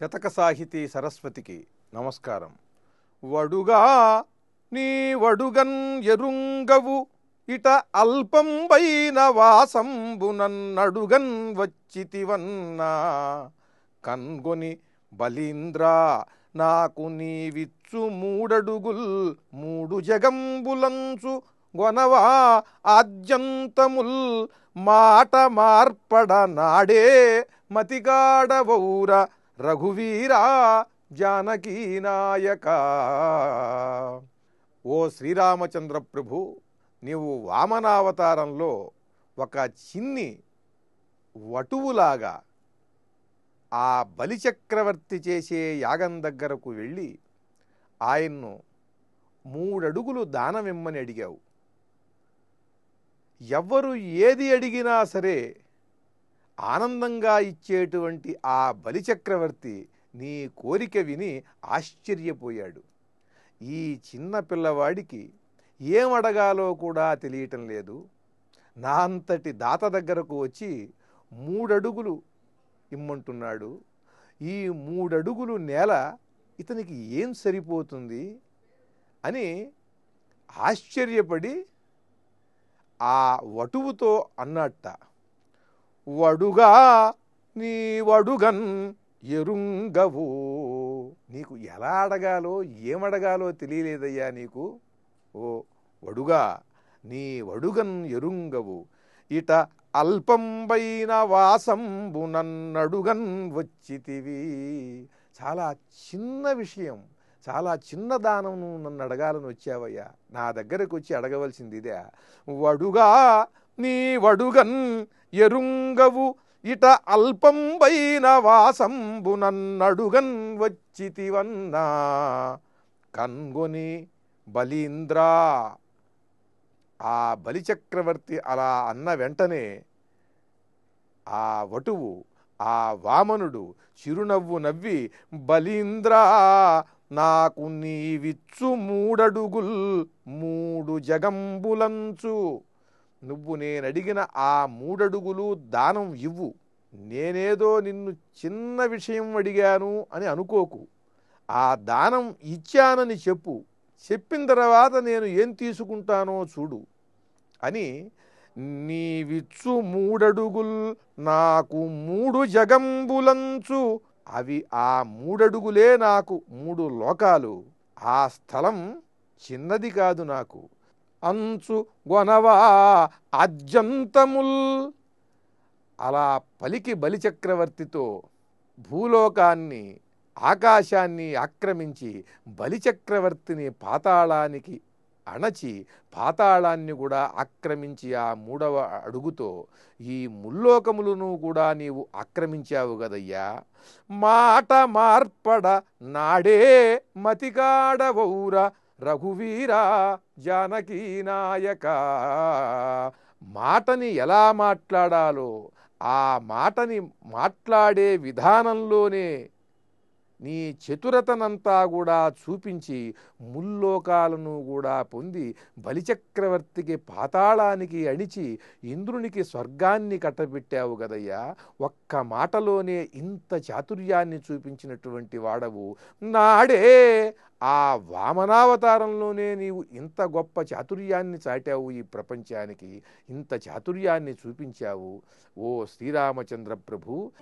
శతక సాహితీ సరస్వతికి నమస్కారం. వడుగా నీ వడుగన్ ఎరుంగవు ఇట అల్పంబైన వాసంబునన్నడుగన్ వచ్చితివన్నా. కన్గొని బలీంద్రా నాకు నీవిచ్చు మూడడుగుల్ మూడు జగంబులంచు గొనవా ఆద్యంతముల్. మాట మార్పడ నాడే మతిగాడవౌర రఘువీరా జానకీ నాయక. ఓ శ్రీరామచంద్ర ప్రభు నీవు వామనావతారంలో ఒక చిన్ని వటువులాగా ఆ బలిచక్రవర్తి చేసే యాగం దగ్గరకు వెళ్ళి ఆయన్ను మూడడుగులు దానమిమ్మని అడిగావు. ఎవ్వరు ఏది అడిగినా సరే ఆనందంగా ఇచ్చేటువంటి ఆ బలిచక్రవర్తి నీ కోరిక విని ఆశ్చర్యపోయాడు. ఈ చిన్న పిల్లవాడికి ఏం అడగాలో కూడా తెలియటం లేదు. నా అంతటి దాత దగ్గరకు వచ్చి మూడడుగులు ఇమ్మంటున్నాడు. ఈ మూడడుగులు నేల ఇతనికి ఏం సరిపోతుంది? అని ఆశ్చర్యపడి ఆ వటువుతో అన్నట్ట వడుగా నీ వడుగన్ ఎరుంగవు. నీకు ఎలా అడగాలో ఏమడగాలో తెలియలేదయ్యా నీకు. ఓ వడుగా నీ వడుగన్ ఎరుంగవు. ఇట అల్పంబైన వాసంబు నన్నడుగన్ వచ్చితివి. చాలా చిన్న విషయం చాలా చిన్న దానం నువ్వు నన్ను అడగాలని వచ్చావయ్యా. నా దగ్గరకు వచ్చి అడగవలసింది ఇదే. వడుగా నీ వడుగన్ ఎరుంగవు ఇట అల్పంబైన వాసంబు నన్నడుగన్ వచ్చితివన్నా. కన్గొని బలీంద్రా ఆ బలిచక్రవర్తి అలా అన్న వెంటనే ఆ వటువు ఆ వామనుడు చిరునవ్వు నవ్వి బలీంద్రా నాకు నీవిచ్చు మూడడుగుల్ మూడు జగంబులంచు. నువ్వు నేనడిగిన ఆ మూడడుగులు దానం ఇవ్వు. నేనేదో నిన్ను చిన్న విషయం అడిగాను అని అనుకోకు. ఆ దానం ఇచ్చానని చెప్పు. చెప్పిన తర్వాత నేను ఏం తీసుకుంటానో చూడు అని నీవిచ్చు మూడడుగుల్ నాకు మూడు జగంబులంచు. అవి ఆ మూడడుగులే నాకు మూడు లోకాలు. ఆ స్థలం చిన్నది కాదు నాకు. అంచు గొనవా అద్యంతముల్ అలా పలికి బలిచక్రవర్తితో భూలోకాన్ని ఆకాశాన్ని ఆక్రమించి బలిచక్రవర్తిని పాతాళానికి అణచి పాతాళాన్ని కూడా ఆక్రమించి ఆ మూడవ అడుగుతో ఈ ముల్లోకములను కూడా నీవు ఆక్రమించావు గదయ్యా మాట మార్పడ నాడే మతికాడవౌరా రఘువీరా జానకీ నాయక. మాటని ఎలా మాట్లాడాలో ఆ మాటని మాట్లాడే విధానంలోనే నీ చతురతనంతా కూడా చూపించి ముల్లోకాలను కూడా పొంది బలిచక్రవర్తికి పాతాళానికి అణిచి ఇంద్రునికి స్వర్గాన్ని కట్టబెట్టావు గదయ్యా ఒక్క మాటలోనే ఇంత చాతుర్యాన్ని చూపించినటువంటి వాడవు. నాడే ఆ వామనావతారంలోనే నీవు ఇంత గొప్ప చాతుర్యాన్ని చాటావు ఈ ప్రపంచానికి ఇంత చాతుర్యాన్ని చూపించావు. ఓ శ్రీరామచంద్ర ప్రభు